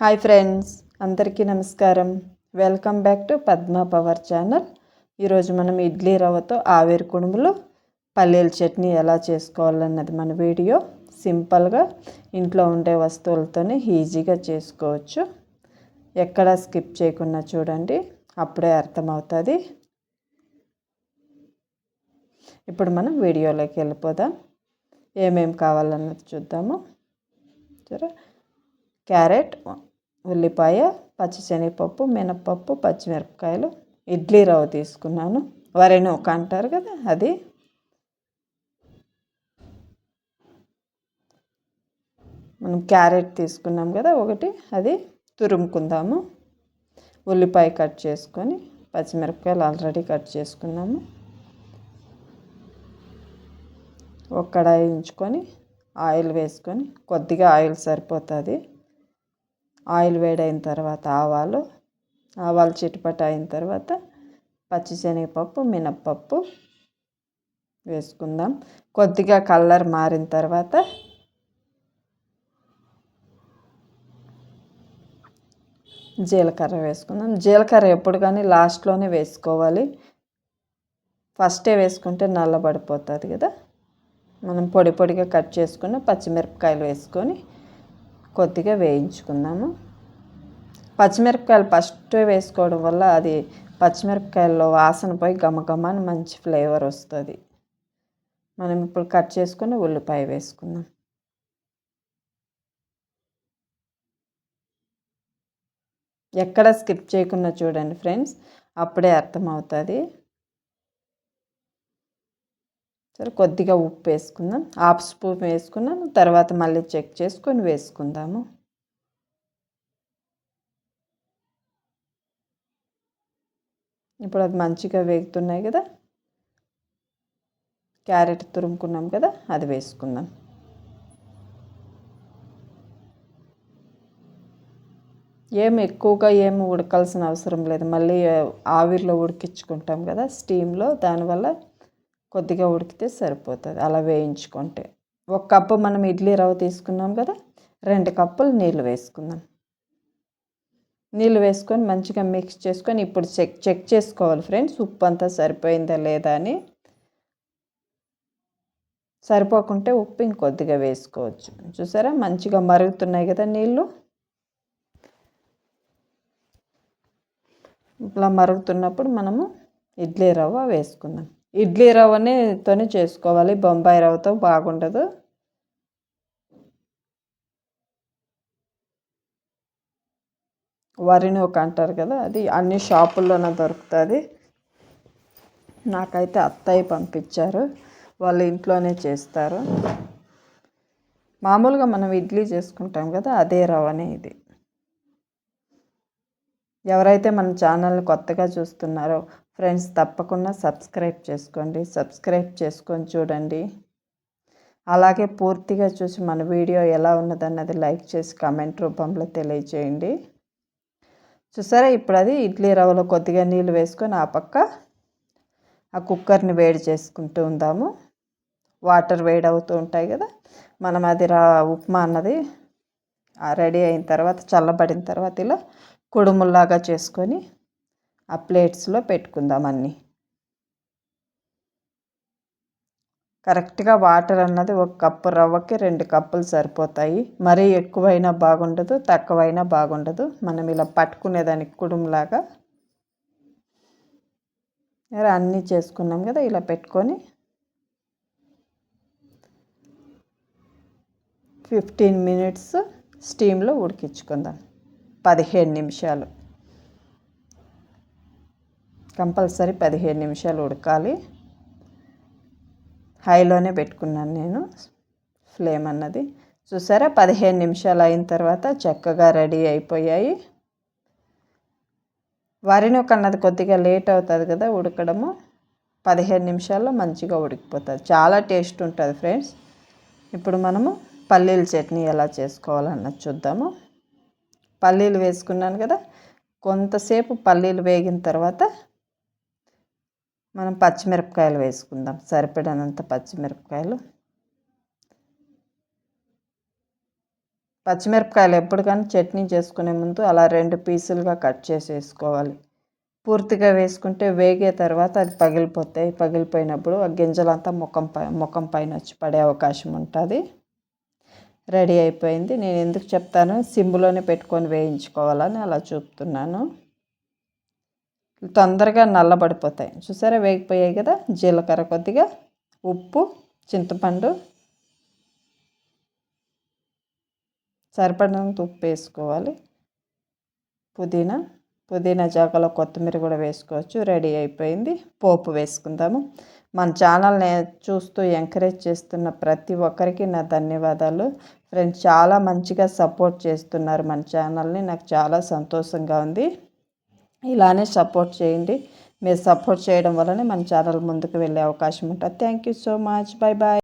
Hi friends అందరికీ నమస్కారం. Welcome back to Padma power channel. ఈరోజు మనం ఇడ్లీ రవ్వతో ఆవేరు కుడుములు పల్లీల చట్నీ ఎలా చేసుకోవాలన్నది మన వీడియో. సింపుల్గా ఇంట్లో ఉండే వస్తువులతోనే ఈజీగా చేసుకోవచ్చు. ఎక్కడ స్కిప్ చేయకుండా చూడండి అప్పుడే అర్థమవుతుంది. ఇప్పుడు మనం వీడియోలోకి వెళ్ళిపోదాం. ఏమేమి కావాలన్నది చూద్దాము. సరే. క్యారెట్ ఉల్లిపాయ పచ్చిశనగపప్పు మినప్పప్పు పచ్చిమిరపకాయలు ఇడ్లీ రవ్వ తీసుకున్నాను. వరి నూక అంటారు కదా అది. మనం క్యారెట్ తీసుకున్నాం కదా ఒకటి అది తురుముకుందాము. ఉల్లిపాయ కట్ చేసుకొని పచ్చిమిరపకాయలు ఆల్రెడీ కట్ చేసుకున్నాము. ఒక కడాయి ఉంచుకొని ఆయిల్ వేసుకొని కొద్దిగా ఆయిల్ సరిపోతుంది. ఆయిల్ వేడైన తర్వాత ఆవాలు ఆవాలు చిటపట అయిన తర్వాత పచ్చిశనగపప్పు మినప్పప్పు వేసుకుందాం. కొద్దిగా కలర్ మారిన తర్వాత జీలకర్ర వేసుకుందాం. జీలకర్ర ఎప్పుడు కానీ లాస్ట్లోనే వేసుకోవాలి. ఫస్టే వేసుకుంటే నల్లబడిపోతుంది కదా. మనం పొడి పొడిగా కట్ చేసుకున్న పచ్చిమిరపకాయలు వేసుకొని కొద్దిగా వేయించుకుందాము. పచ్చిమిరపకాయలు ఫస్ట్ వేసుకోవడం వల్ల అది పచ్చిమిరపకాయల్లో వాసన పోయి గమగమని మంచి ఫ్లేవర్ వస్తుంది. మనం ఇప్పుడు కట్ చేసుకుని ఉల్లిపాయ వేసుకుందాం. ఎక్కడ స్కిప్ చేయకుండా చూడండి ఫ్రెండ్స్ అప్పుడే అర్థమవుతుంది. సరే కొద్దిగా ఉప్పు వేసుకుందాం. హాఫ్ స్పూన్ వేసుకున్నాను తర్వాత మళ్ళీ చెక్ చేసుకొని వేసుకుందాము. ఇప్పుడు అది మంచిగా వేగుతున్నాయి కదా. క్యారెట్ తురుముకున్నాం కదా అది వేసుకుందాం. ఏం ఎక్కువగా ఏం ఉడకాల్సిన అవసరం లేదు. మళ్ళీ ఆవిరిలో ఉడికించుకుంటాం కదా స్టీమ్లో. దానివల్ల కొద్దిగా ఉడికితే సరిపోతుంది. అలా వేయించుకుంటే. ఒక కప్పు మనం ఇడ్లీ రవ్వ తీసుకున్నాం కదా రెండు కప్పులు నీళ్ళు వేసుకుందాం. నీళ్ళు వేసుకొని మంచిగా మిక్స్ చేసుకొని ఇప్పుడు చెక్ చెక్ చేసుకోవాలి ఫ్రెండ్స్ ఉప్పు అంతా సరిపోయిందా లేదా అని. సరిపోకుంటే ఉప్పు ఇంకొద్దిగా వేసుకోవచ్చు. చూసారా? మంచిగా మరుగుతున్నాయి కదా నీళ్ళు ఇట్లా మరుగుతున్నప్పుడు మనము ఇడ్లీ రవ్వ వేసుకుందాం. ఇడ్లీ రవ్వనితోనే చేసుకోవాలి. బొంబాయి రవ్వతో బాగుండదు. వరిని ఒక అంటారు కదా అది అన్ని షాపుల్లోనే దొరుకుతుంది. నాకైతే అత్తయ్య పంపించారు. వాళ్ళు ఇంట్లోనే చేస్తారు. మామూలుగా మనం ఇడ్లీ చేసుకుంటాం కదా అదే రవ్వనే ఇది. ఎవరైతే మన ఛానల్ని కొత్తగా చూస్తున్నారో ఫ్రెండ్స్ తప్పకుండా సబ్స్క్రైబ్ చేసుకోండి. సబ్స్క్రైబ్ చేసుకొని చూడండి. అలాగే పూర్తిగా చూసి మన వీడియో ఎలా ఉన్నదన్నది లైక్ చేసి కామెంట్ రూపంలో తెలియజేయండి. చూసారా? ఇప్పుడు అది ఇడ్లీ రవ్వలో కొద్దిగా నీళ్ళు వేసుకొని ఆ పక్క ఆ కుక్కర్ని వేడి చేసుకుంటూ ఉందాము. వాటర్ వేడి అవుతూ ఉంటాయి కదా? మనం అది రా ఉప్మా అన్నది రెడీ అయిన తర్వాత చల్లబడిన తర్వాత ఇలా కుడుముల్లాగా చేసుకొని ఆ ప్లేట్స్లో పెట్టుకుందాం అన్నీ. కరెక్ట్గా వాటర్ అన్నది ఒక కప్పు రవ్వకి రెండు కప్పులు సరిపోతాయి. మరీ ఎక్కువైనా బాగుండదు తక్కువైనా బాగుండదు. మనం ఇలా పట్టుకునేదానికి కుడుములాగా. అన్నీ చేసుకున్నాం కదా ఇలా పెట్టుకొని. ఫిఫ్టీన్ మినిట్స్ స్టీమ్లో ఉడికించుకుందాం. పదిహేను నిమిషాలు. కంపల్సరీ పదిహేను నిమిషాలు ఉడకాలి. హైలోనే పెట్టుకున్నాను నేను. ఫ్లేమ్ అన్నది. చూసారా? పదిహేను నిమిషాలు అయిన తర్వాత చక్కగా రెడీ అయిపోయాయి. వరినొక అన్నది కొద్దిగా లేట్ అవుతుంది కదా ఉడకడము. పదిహేను నిమిషాల్లో మంచిగా ఉడికిపోతుంది. చాలా టేస్ట్ ఉంటుంది ఫ్రెండ్స్. ఇప్పుడు మనము పల్లీల చట్నీ ఎలా చేసుకోవాలన్నది చూద్దాము. పల్లీలు వేసుకున్నాను కదా. కొంతసేపు పల్లీలు వేగిన తర్వాత మనం పచ్చిమిరపకాయలు వేసుకుందాం. సరిపడనంత పచ్చిమిరపకాయలు. పచ్చిమిరపకాయలు ఎప్పుడు కానీ చట్నీ చేసుకునే ముందు అలా రెండు పీసులుగా కట్ చేసి వేసుకోవాలి పూర్తిగా వేసుకుంటే వేగే తర్వాత అది పగిలిపోతాయి. పగిలిపోయినప్పుడు ఆ గింజలంతా ముఖం పై ముఖం పైన వచ్చి పడే అవకాశం ఉంటుంది. రెడీ అయిపోయింది. నేను ఎందుకు చెప్తాను? సిమ్లోనే పెట్టుకొని వేయించుకోవాలని అలా చూపుతున్నాను. తొందరగా నల్లబడిపోతాయి. చూసారా? వేగిపోయాయి కదా? జీలకర్ర కొద్దిగా ఉప్పు చింతపండు. సరిపడినంత ఉప్పు వేసుకోవాలి. పుదీనా పుదీనా జాకలో కొత్తిమీర కూడా వేసుకోవచ్చు. రెడీ అయిపోయింది. పోపు వేసుకుందాము. మన ఛానల్ని చూస్తూ ఎంకరేజ్ చేస్తున్న ప్రతి ఒక్కరికి నా ధన్యవాదాలు. ఫ్రెండ్స్ చాలా మంచిగా సపోర్ట్ చేస్తున్నారు మన ఛానల్ని. నాకు చాలా సంతోషంగా ఉంది. ఇలానే సపోర్ట్ చేయండి. మీరు సపోర్ట్ చేయడం వల్లనే మన ఛానల్ ముందుకు వెళ్ళే అవకాశం ఉంటుంది. Thank you so much bye bye